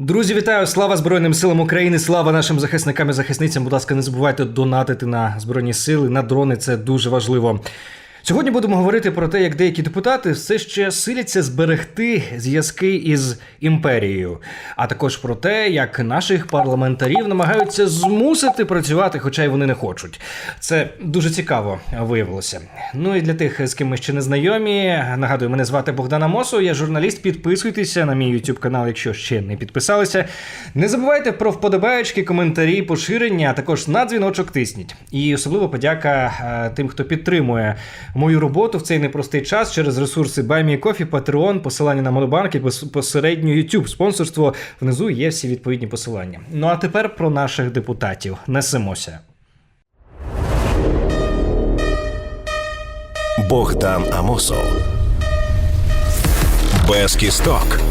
Друзі, вітаю! Слава Збройним силам України! Слава нашим захисникам і захисницям! Будь ласка, не забувайте донатити на збройні сили, на дрони. Це дуже важливо. Сьогодні будемо говорити про те, як деякі депутати все ще силяться зберегти зв'язки із імперією, а також про те, як наших парламентарів намагаються змусити працювати, хоча й вони не хочуть. Це дуже цікаво виявилося. Ну і для тих, з ким ми ще не знайомі, нагадую, мене звати Богдан Амосов, я журналіст. Підписуйтеся на мій YouTube канал, якщо ще не підписалися. Не забувайте про вподобаєчки, коментарі, поширення, а також на дзвіночок тисніть. І особливо подяка е, тим, хто підтримує мою роботу в цей непростий час через ресурси BuyMeCoffee, Patreon, посилання на Монобанк і безпосередньо YouTube. Спонсорство внизу є всі відповідні посилання. Ну а тепер про наших депутатів. Несемося. Богдан Амосов. Без кісток.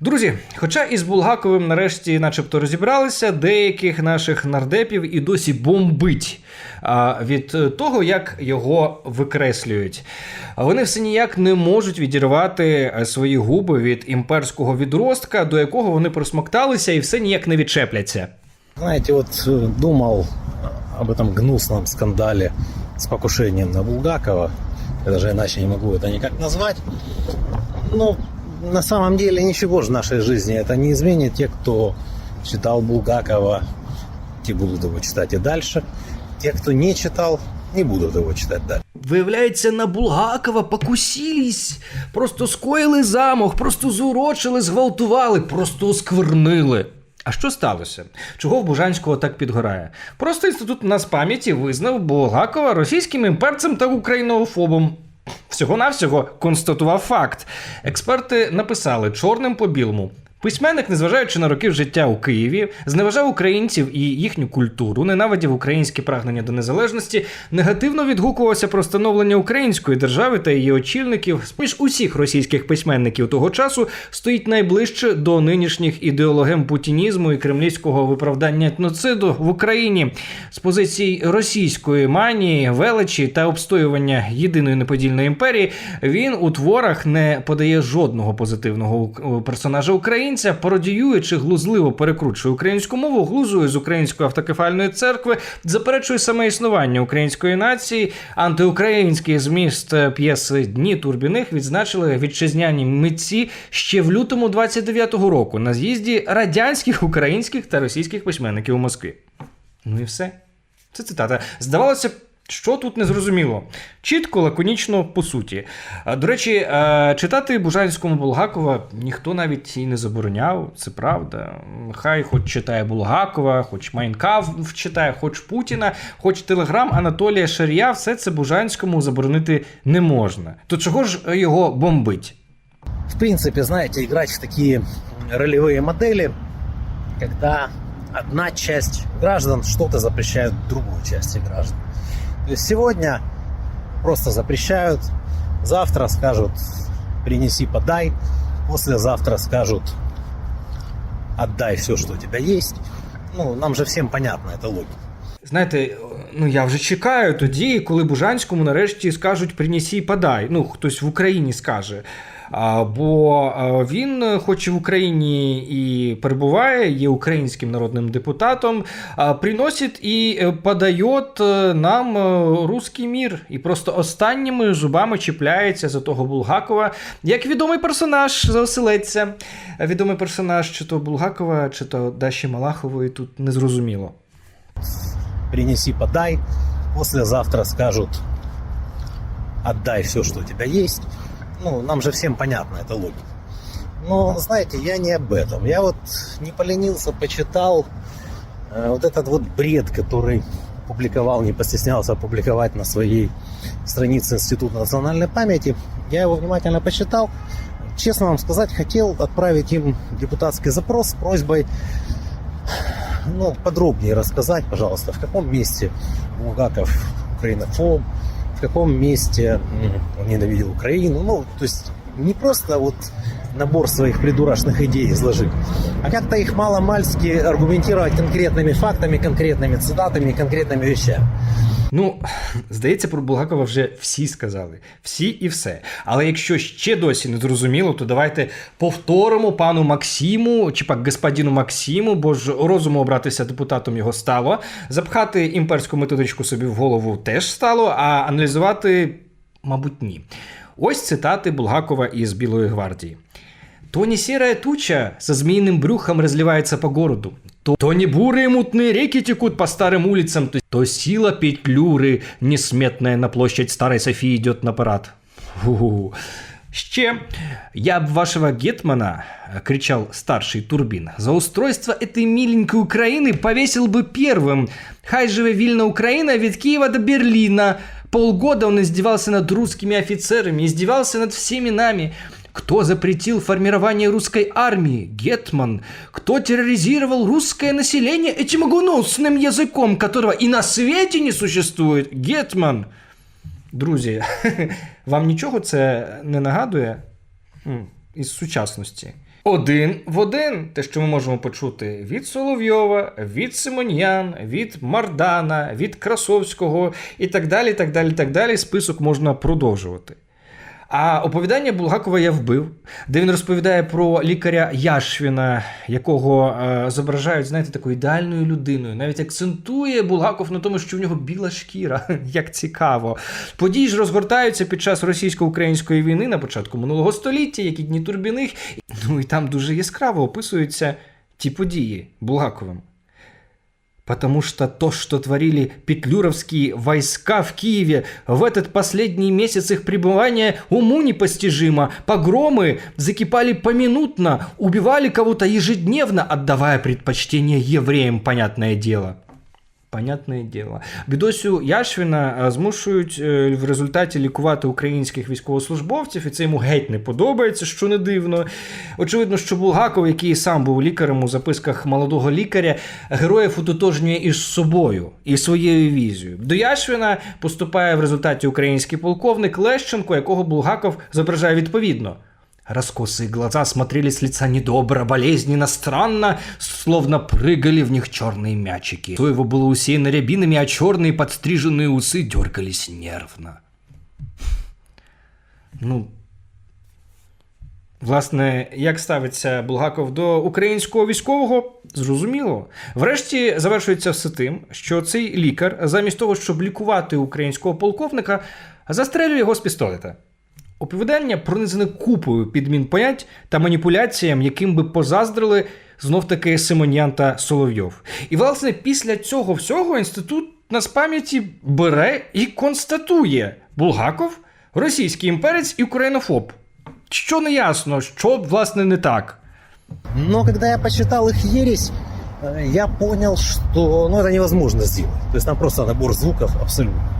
Друзі, хоча із Булгаковим нарешті, начебто, розібралися, деяких наших нардепів і досі бомбить а, від е, того, як його викреслюють. А Вони все ніяк не можуть відірвати е, свої губи від імперського відростка, до якого вони просмокталися, і все ніяк не відчепляться. Знаете, вот э, думал об этом гнусном скандале с покушением на Булгакова. Я даже иначе не могу это никак назвать. Но на самом деле ничего же в нашей жизни это не изменит. Те, кто читал Булгакова, те будут его читать и дальше. Те, кто не читал, не будут его читать дальше. Виявляється, на Булгакова покусілись, просто скоїли замах, просто зурочили, зґвалтували, просто осквернили. А що сталося? Чого в Бужанського так підгорає? Просто інститут Нацпам'яті визнав Булгакова російським імперцем та українофобом. Всього-навсього констатував факт. Експерти написали чорним по білому. Письменник, незважаючи на роки життя у Києві, зневажав українців і їхню культуру, ненавидів українське прагнення до незалежності, негативно відгукувався про становлення української держави та її очільників. Між усіх російських письменників того часу стоїть найближче до нинішніх ідеологем путінізму і кремлівського виправдання етноциду в Україні з позицій російської манії, величі та обстоювання єдиної неподільної імперії. Він у творах не подає жодного позитивного персонажа українця, пародіюючи глузливо перекручує українську мову, глузує з української автокефальної церкви, заперечує саме існування української нації. Антиукраїнський зміст е, п'єси Дні Турбіних відзначили вітчизняні митці ще в лютому 29-го року на з'їзді радянських, українських та російських письменників у Москві. Ну і все. Це цитата. Здавалося що тут незрозуміло. Чітко, лаконічно, по суті. До речі, е, читати Бужанському Булгакова ніхто навіть і не забороняв, це правда. Хай хоч читає Булгакова, хоч Майнкав читає, хоч Путіна, хоч Телеграм Анатолія Шарія, все це Бужанському заборонити не можна. То чого ж його бомбить? В принципе, знаете, играть в такие ролевые модели, когда одна часть граждан что-то запрещает другой части граждан. Сегодня просто запрещают, завтра скажут принеси, подай, послезавтра скажут отдай все, что у тебя есть. Ну, нам же всем понятно, это логика. Знаєте, ну я вже чекаю тоді, коли Бужанському нарешті скажуть принесі і подай. Ну, хтось в Україні скаже. Бо він, е, хоч і в Україні і перебуває, є українським народним депутатом, приносить і е, подає е, нам руський мір. І просто останніми зубами чіпляється за того Булгакова, як відомий персонаж заоселедця. Відомий персонаж чи то Булгакова, чи то Даші Малахової тут незрозуміло. принеси, подай. Послезавтра скажут, отдай все, что у тебя есть. Ну, нам же всем понятна эта логика. Но, знаете, я не об этом. Я вот не поленился, почитал э, вот этот вот бред, который публиковал, не постеснялся опубликовать на своей странице Института национальной памяти. Я его внимательно почитал. Честно вам сказать, хотел отправить им депутатский запрос с просьбой ну, подробнее рассказать, пожалуйста, в каком месте Булгаков украинофоб, в каком месте м, он ненавидел Украину. Ну, то есть не просто вот набор своих придурочных идей изложить, а как-то их мало-мальски аргументировать конкретными фактами, конкретными цитатами, конкретными вещами. Ну, здається, про Булгакова вже всі сказали. Всі і все. Але якщо ще досі не зрозуміло, то давайте повторимо пану Максиму, чи пак господину Максиму, бо ж розуму обратися депутатом його стало. Запхати імперську методичку собі в голову теж стало, а аналізувати, мабуть, ні. Ось цитати Булгакова із Білої гвардії. То не серая туча со змеиным брюхом разливается по городу, то, то не бурые мутные реки текут по старым улицам, то, то сила петлюры несметная на площадь Старой Софии идет на парад. Фу. Ще я б вашего гетмана, э, кричал старший Турбин, за устройство этой миленькой Украины повесил бы первым. Хай живе вильна Украина від Киева до Берлина. Полгода он издевался над русскими офицерами, издевался над всеми нами. Кто запретил формирование русской армии? Гетман. Кто терроризировал русское население этим гнусным языком, которого и на свете не существует? Гетман. Друзі, вам нічого це не нагадує М, із сучасності? Один в один, те, що ми можемо почути від Соловйова, від Симоньян, від Мардана, від Красовського і так далі. так далі, так далі. Список можна продовжувати. А оповідання Булгакова я вбив, де він розповідає про лікаря Яшвіна, якого е, зображають, знаєте, такою ідеальною людиною. Навіть акцентує Булгаков на тому, що в нього біла шкіра. Як цікаво. Події ж розгортаються під час російсько-української війни на початку минулого століття, як і дні Турбіних. Ну і там дуже яскраво описуються ті події Булгаковим. Потому что то, что творили петлюровские войска в Киеве в этот последний месяц их пребывания, уму непостижимо. Погромы закипали поминутно, убивали кого-то ежедневно, отдавая предпочтение евреям, понятное дело. Понятне діло. Бідосю Яшвіна е, змушують е, в результаті лікувати українських військовослужбовців, і це йому геть не подобається, що не дивно. Очевидно, що Булгаков, який сам був лікарем у записках молодого лікаря, героїв утотожнює із собою і своєю візією. До Яшвіна поступає в результаті український полковник Лещенко, якого Булгаков зображає відповідно. Раскосые глаза смотрели с лица недобро, болезненно, странно, словно прыгали в них черные мячики. То его было усеяно рябинами, а черные подстриженные усы дергались нервно. Ну, Власне, як ставиться Булгаков до українського військового, зрозуміло. Врешті завершується все тим, що цей лікар, замість того, щоб лікувати українського полковника, застрелює його з пістолета. Оповідання пронизане купою підмін понять та маніпуляціям, яким би позаздрили знов таки Симоньян та Соловйов. І, власне, після цього всього інститут нас пам'яті бере і констатує: Булгаков російський імперець і українофоб. Що не ясно, що власне не так. Но когда я почитал их ересь, э, я понял, что ну, это невозможно сделать. То есть там просто набор звуков абсолютно.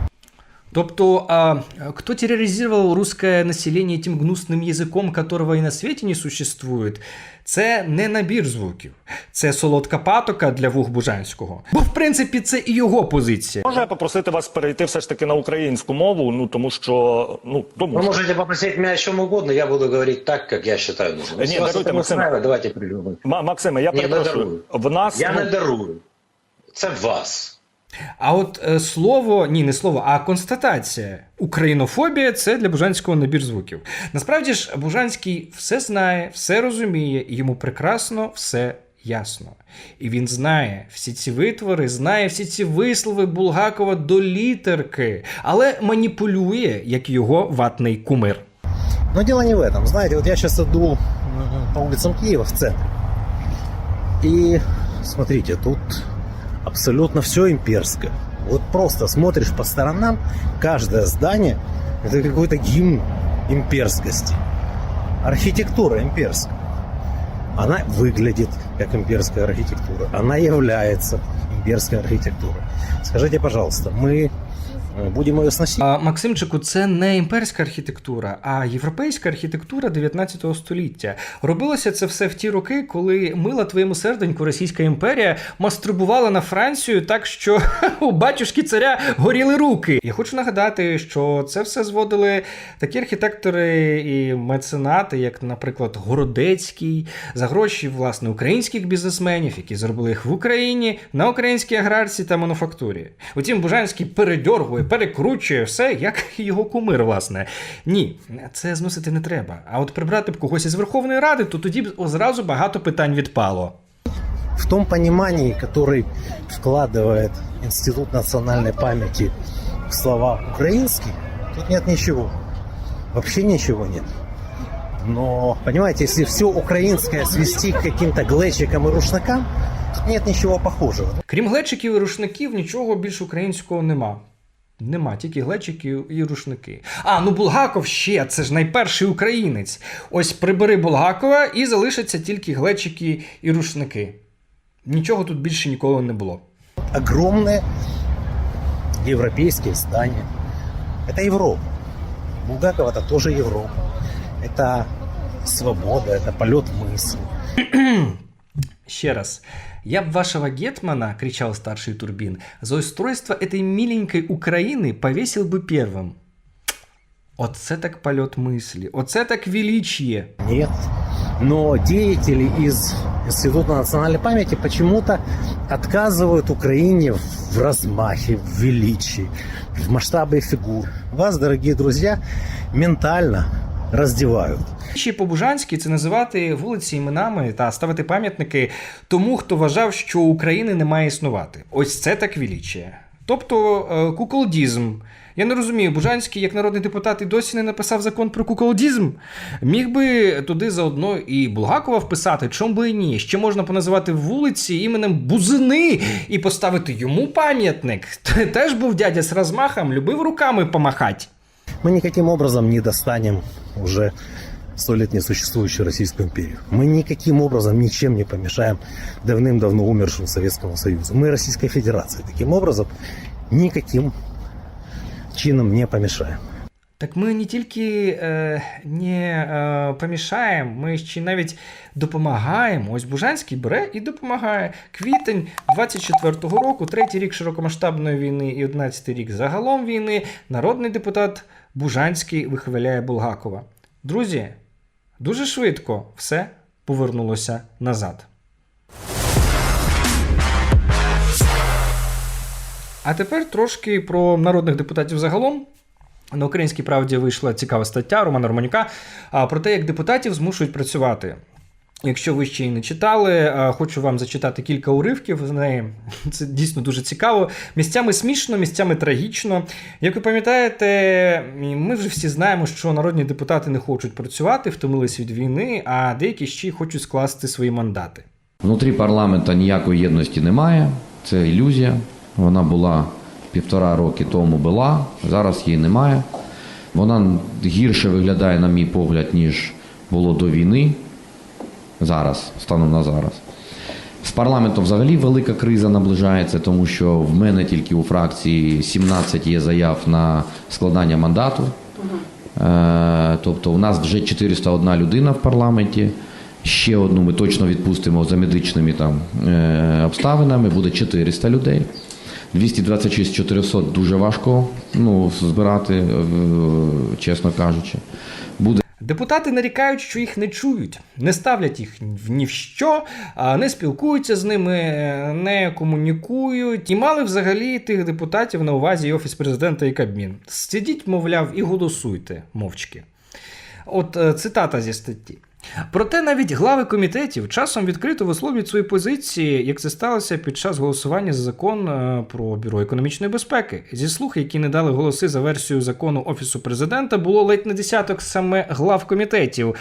Тобто, а, кто терроризировал русское население этим гнусным языком, которого і на світі не существует, це не набір звуків, це солодка патока для вух Бужанського. Бо, в принципі, це і його позиція. Можна я попросити вас перейти все ж таки на українську мову? Ну тому що ну тому Вы що можете попросить меня о чем угодно, я буду говорить так, как я считаю нужным. Не, Если вас даруйте, это не Максим. устраивает, давайте придумаем. Ма- Максиме, я Ні, не перепрошую. дарую. В нас Я ну, не дарую. Це вас. А от е, слово, ні, не слово, а констатація. Українофобія це для Бужанського набір звуків. Насправді ж, Бужанський все знає, все розуміє, і йому прекрасно все ясно. І він знає всі ці витвори, знає всі ці вислови Булгакова до літерки, але маніпулює як його ватний кумир. Но дело не в этом. Знаете, вот я сейчас иду по улицам Киева в центре. И смотрите, тут абсолютно все имперское. Вот просто смотришь по сторонам, каждое здание это какой-то гимн имперскости. Архитектура имперская. Она выглядит как имперская архитектура. Она является имперской архитектурой. Скажите, пожалуйста, мы Э, Будем ее Максимчику, це не імперська архітектура, а європейська архітектура 19 століття. Робилося це все в ті роки, коли мила твоєму серденьку Російська імперія мастрибувала на Францію так, що у батюшки царя горіли руки. Я хочу нагадати, що це все зводили такі архітектори і меценати, як, наприклад, Городецький, за гроші власне українських бізнесменів, які зробили їх в Україні на українській аграрці та мануфактурі. Утім, Бужанський передьоргує, перекручує все, як його кумир, власне. Ні, це зносити не треба. А от прибрати б когось із Верховної Ради, то тоді б зразу багато питань відпало. В том понимании, который вкладывает Институт национальной памяти в слова «украинский», тут нет ничего. Вообще ничего нет. Но, понимаете, если все украинское свести к каким-то глечикам и рушникам, тут нет ничего похожего. Крім глечиків і рушників, нічого більш українського нема. Нема, тільки глечики і рушники. А, ну Булгаков ще, це ж найперший українець. Ось прибери Булгакова і залишаться тільки глечики і рушники. Нічого тут більше ніколи не було. Огромные европейские здания. Это Европа. Булгаков это тоже Европа. Это свобода, это полет мысли. Ще раз. Я б вашего Гетмана, кричал старший Турбин, за устройство этой миленькой Украины повесил бы первым. Оце так полет мысли, оце так величие. Нет. Но деятели из Института национальной памяти почему-то отказывают Украине в размахе, в величии, в масштабе фигур. Вас, дорогие друзья, ментально раздевают. Ще по-бужанськи це називати вулиці іменами та ставити пам'ятники тому, хто вважав, що України не має існувати. Ось це так величие. Тобто е, куколдізм. Я не розумію, Бужанський, як народний депутат, і досі не написав закон про куколдізм. Міг би туди заодно і Булгакова вписати, чом би і ні. Ще можна поназивати вулиці іменем Бузини і поставити йому пам'ятник. Теж був дядя з розмахом, любив руками помахати. Мы никаким образом не достанем уже сто лет не существующую Российскую империю. Мы никаким образом ничем не помешаем давным-давно умершему Советскому Союзу. Мы Российской Федерации. Таким образом, никаким чином не помешаем. Так ми не тільки е, не е, помішаємо, ми ще й навіть допомагаємо. Ось Бужанський бере і допомагає. Квітень 24-го року, третій рік широкомасштабної війни і 11-й рік загалом війни, народний депутат Бужанський вихваляє Булгакова. Друзі, дуже швидко все повернулося назад. А тепер трошки про народних депутатів загалом. На українській правді вийшла цікава стаття Романа Романюка про те, як депутатів змушують працювати. Якщо ви ще й не читали, хочу вам зачитати кілька уривків з неї. Це дійсно дуже цікаво. Місцями смішно, місцями трагічно. Як ви пам'ятаєте, ми вже всі знаємо, що народні депутати не хочуть працювати, втомились від війни, а деякі ще хочуть скласти свої мандати. Внутрі парламента ніякої єдності немає. Це ілюзія. Вона була півтора роки тому була, зараз її немає. Вона гірше виглядає, на мій погляд, ніж було до війни. Зараз, станом на зараз. З парламентом взагалі велика криза наближається, тому що в мене тільки у фракції 17 є заяв на складання мандату. Е, Тобто у нас вже 401 людина в парламенті. Ще одну ми точно відпустимо за медичними там е, обставинами. Буде 400 людей. 226 400 дуже важко ну, збирати, е, чесно кажучи. Буде Депутати нарікають, що їх не чують, не ставлять їх ні в що, не спілкуються з ними, не комунікують. І мали взагалі тих депутатів на увазі і офіс президента і Кабмін. Сидіть, мовляв, і голосуйте мовчки. От е, цитата зі статті. Проте навіть глави комітетів часом відкрито висловлюють свої позиції, як це сталося під час голосування за закон е, про бюро економічної безпеки. Зі слух, які не дали голоси за версію закону офісу президента, було ледь не десяток саме глав комітетів.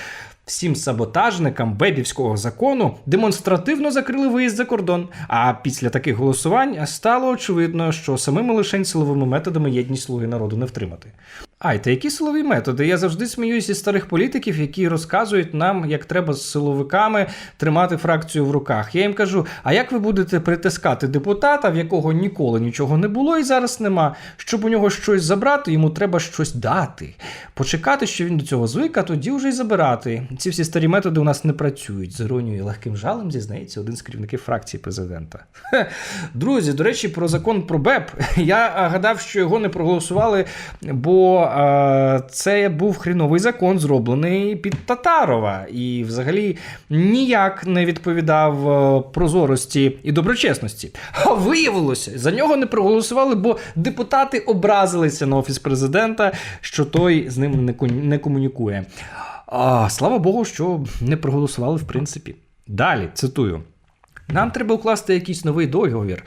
Всім саботажникам бебівського закону демонстративно закрили виїзд за кордон. А після таких голосувань стало очевидно, що самими лише силовими методами єдність слуги народу не втримати. Ай, та які силові методи? Я завжди сміюся із старих політиків, які розказують нам, як треба з силовиками тримати фракцію в руках. Я їм кажу: а як ви будете притискати депутата, в якого ніколи нічого не було і зараз нема? Щоб у нього щось забрати, йому треба щось дати. Почекати, що він до цього звик, а тоді вже й забирати. Ці всі старі методи у нас не працюють. З іронією і легким жалем зізнається один з керівників фракції президента. Друзі, до речі, про закон про БЕП. Я гадав, що його не проголосували, бо е, це був хріновий закон, зроблений під Татарова, і взагалі ніяк не відповідав е, прозорості і доброчесності. А виявилося, за нього не проголосували, бо депутати образилися на офіс президента, що той з ним не комунікує. А, слава Богу, що не проголосували в принципі. Далі цитую. Нам треба укласти якийсь новий договір,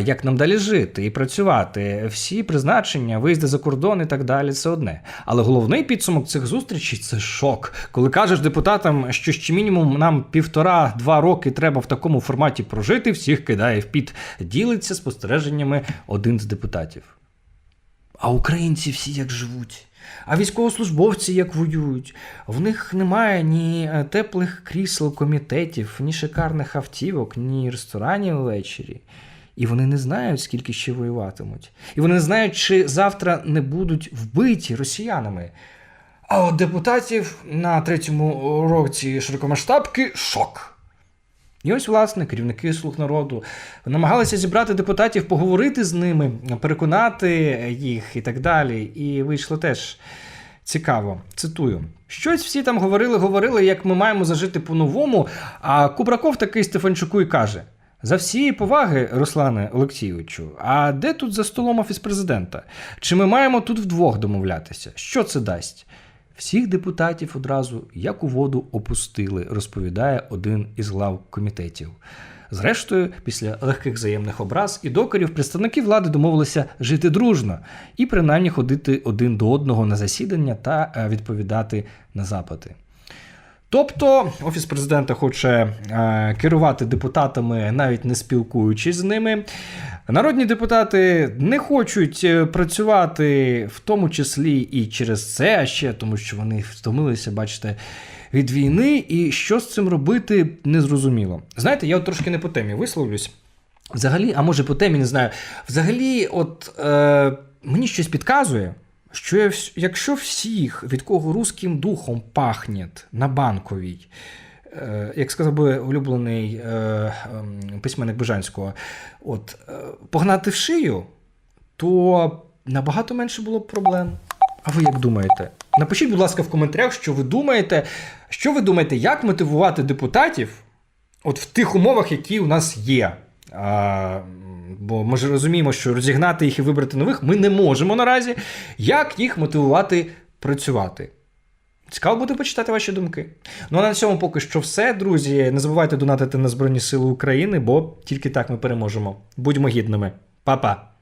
як нам далі жити і працювати. Всі призначення, виїзди за кордон і так далі це одне. Але головний підсумок цих зустрічей це шок. Коли кажеш депутатам, що ще мінімум нам півтора-два роки треба в такому форматі прожити, всіх кидає в піт. Ділиться спостереженнями один з депутатів. А українці всі як живуть. А військовослужбовці як воюють. В них немає ні е, теплих крісел комітетів, ні шикарних автівок, ні ресторанів ввечері. І вони не знають, скільки ще воюватимуть. І вони не знають, чи завтра не будуть вбиті росіянами. А от депутатів на третьому році широкомасштабки шок. І ось, власне, керівники слуг народу намагалися зібрати депутатів, поговорити з ними, переконати їх і так далі. І вийшло теж цікаво. Цитую: щось всі там говорили, говорили, як ми маємо зажити по-новому. А Кубраков такий Стефанчуку і каже: за всієї поваги, Руслане Олексійовичу, а де тут за столом офіс президента? Чи ми маємо тут вдвох домовлятися? Що це дасть? Всіх депутатів одразу як у воду опустили, розповідає один із глав комітетів. Зрештою, після легких взаємних образ і докорів представники влади домовилися жити дружно і принаймні ходити один до одного на засідання та е, відповідати на запити. Тобто Офіс президента хоче е, керувати депутатами, навіть не спілкуючись з ними. Народні депутати не хочуть е, працювати, в тому числі і через це, а ще тому, що вони втомилися, бачите, від війни, і що з цим робити, незрозуміло. Знаєте, я от трошки не по темі висловлюсь. Взагалі, а може по темі не знаю. Взагалі, от е, мені щось підказує, що якщо всіх, від кого руським духом пахне на банковій, е, як сказав би улюблений е, ем, письменник Бежанського, от, е, погнати в шию, то набагато менше було б проблем. А ви як думаєте? Напишіть, будь ласка, в коментарях, що ви думаєте, що ви думаєте, як мотивувати депутатів от в тих умовах, які у нас є. Бо ми ж розуміємо, що розігнати їх і вибрати нових ми не можемо наразі. Як їх мотивувати працювати? Цікаво буде почитати ваші думки. Ну а на цьому поки що все, друзі. Не забувайте донатити на Збройні Сили України, бо тільки так ми переможемо. Будьмо гідними. Па-па!